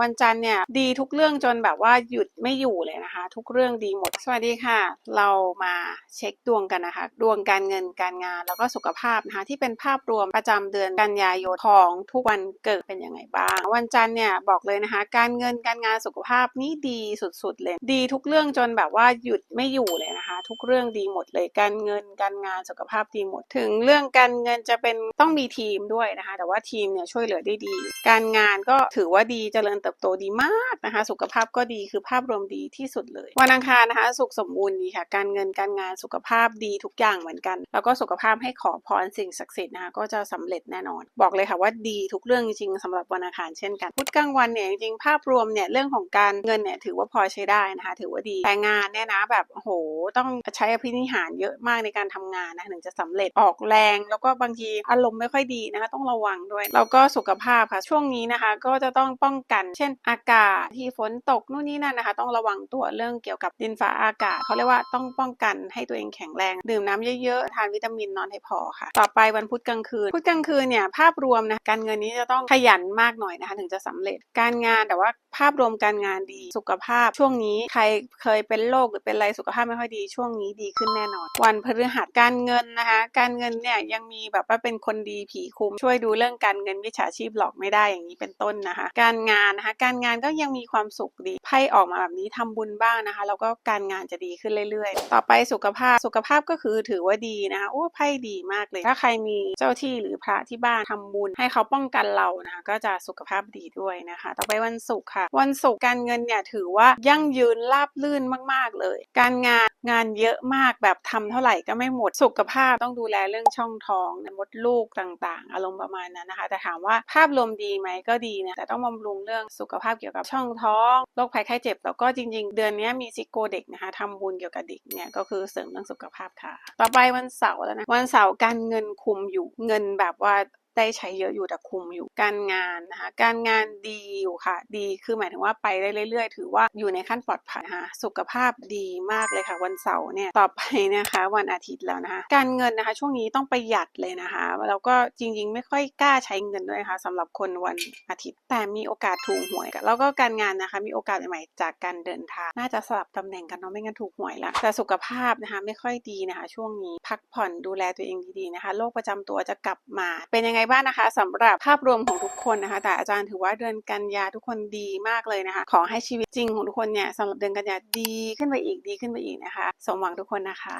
วันจันทร์เนี่ยดีทุกเรื่องจนแบบว่าหยุดไม่อยู่เลยนะคะ ทุกเรื่องดีหมด สวัสดีค่ะ เรามาเช็คดวงกันนะคะ ดวงการเงินการงานแล้วก็สุขภาพนะคะที่เป็นภาพรวมประจำเดือนกันยายนของทุกวันเกิดเป็นยังไงบ้าง วันจันทร์เนี่ยบอกเลยนะคะ การเงินการงานสุขภาพนี่ดีสุดๆเลยดีทุกเรื่องจนแบบว่าหยุดไม่อยู่เลยนะคะ ทุกเรื่องดีหมดเลยการเงินการงานสุขภาพดีหมด ถึงเรื่องการเงินจะเป็นต้องมีทีมด้วยนะคะ แต่ว่าทีมเนี่ยช่วยเหลือได้ดี การงานก็ถือว่าดีเจริญเติบโตดีมากนะคะ สุขภาพก็ดีคือภาพรวมดีที่สุดเลย วันอังคารนะคะ สุขสมบูรณ์ดีค่ะ การเงินการงานสุขภาพดีทุกอย่างเหมือนกัน แล้วก็สุขภาพให้ขอพรสิ่งศักดิ์สิทธิ์นะคะก็จะสำเร็จแน่นอน บอกเลยค่ะว่าดีทุกเรื่องจริงๆสำหรับวันอังคารเช่นกันพุธกลางวันเนี่ยจริงๆภาพรวมเนี่ยเรื่องของการเงินเนี่ยถือว่าพอใช้ได้นะคะ ถือว่าดีแต่งานเนี่ยนะแบบโอ้โหต้องใช้อภินิหารเยอะมากในการทำงานนะถึงจะสำเร็จออกแรง แล้วก็บางทีอารมณ์ไม่ค่อยดีนะคะ ต้องระวังด้วย แล้วก็สุขภาพค่ะช่วงนี้นะคะ ก็จะต้องป้องกันเช่น อากาศที่ฝนตกนู่นนี่นั่นนะคะ ต้องระวังตัวเรื่องเกี่ยวกับดินฟ้าอากาศเขาเรียกว่าต้องป้องกันให้ตัวเองแข็งแรง ดื่มน้ำเยอะๆ ทานวิตามินนอนให้พอค่ะ ต่อไปวันพุธกลางคืน พุธกลางคืนเนี่ยภาพรวมนะการเงินนี้จะต้องขยันมากหน่อยนะคะ ถึงจะสำเร็จการงานแต่ว่าภาพรวมการงานดีสุขภาพ ช่วงนี้ใครเคยเป็นโรคหรือเป็นอะไรสุขภาพไม่ค่อยดี ช่วงนี้ดีขึ้นแน่นอน วันพฤหัสการเงินนะคะ การเงินเนี่ยยังมีแบบว่าเป็นคนดีผีคุม ช่วยดูเรื่องการเงินวิชาชีพหลอกไม่ได้อย่างนี้เป็นต้นนะคะ การงานนะคะ การงานก็ยังมีความสุขดีไพ่ออกมาแบบนี้ทำบุญบ้างนะคะ แล้วก็การงานจะดีขึ้นเรื่อยๆ ต่อไปสุขภาพสุขภาพก็คือถือว่าดีนะคะโอ้ไพ่ดีมากเลย ถ้าใครมีเจ้าที่หรือพระที่บ้านทำบุญ ให้เขาป้องกันเรานะคะก็จะสุขภาพดีด้วยนะคะ ต่อไปวันศุกร์ค่ะวันศุกร์การเงินเนี่ยถือว่ายั่งยืนราบลื่นมาก ๆ เลย การงานงานเยอะมากแบบทำเท่าไหร่ก็ไม่หมดสุขภาพต้องดูแลเรื่องช่องท้องมดลูกต่างๆ อารมณ์ประมาณนั้นนะคะแต่ถามว่าภาพรวมดีไหมก็ดีนะแต่ต้องบำรุงเรื่องสุขภาพเกี่ยวกับช่องท้องโรคภัยไข้เจ็บแล้วก็จริง ๆ เดือนนี้มีซิโกเด็กนะคะทำบุญเกี่ยวกับเด็กเนี่ยก็คือเสริมเรื่องสุขภาพค่ะ ต่อไปวันเสาร์แล้วนะวันเสาร์การเงินคุมอยู่เงินแบบว่า ได้ใช้เยอะอยู่แต่คุมอยู่การงานนะคะการงานดีอยู่ค่ะ ดีคือหมายถึงว่าไปได้เรื่อย ๆ ถือว่าอยู่ในขั้นปลอดภัยนะคะสุขภาพดีมากเลยค่ะ วันเสาร์เนี่ยต่อไปนะคะ วันอาทิตย์แล้วนะคะ การเงินนะคะ ช่วงนี้ต้องประหยัดเลยนะคะแล้วก็จริง ๆ ไม่ค่อยกล้าใช้เงินด้วยนะคะสำหรับคนวันอาทิตย์ แต่มีโอกาสถูกหวย แล้วก็การงานนะคะ มีโอกาสใหม่ๆจากการเดินทางน่าจะสลับตำแหน่งกันเนาะไม่งั้นถูกหวยละแต่สุขภาพนะคะไม่ค่อยดีนะคะ ช่วงนี้พักผ่อนดูแลตัวเองดีๆนะคะโรคประจำตัวจะกลับมาเป็นยังไงบ้างนะคะสำหรับภาพรวมของทุกคนนะคะ แต่อาจารย์ถือว่าเดือนกันยาทุกคนดีมากเลยนะคะ ขอให้ชีวิตจริงของทุกคนเนี่ยสำหรับเดือนกันยาดีขึ้นไปอีกดีขึ้นไปอีกนะคะ สมหวังทุกคนนะคะ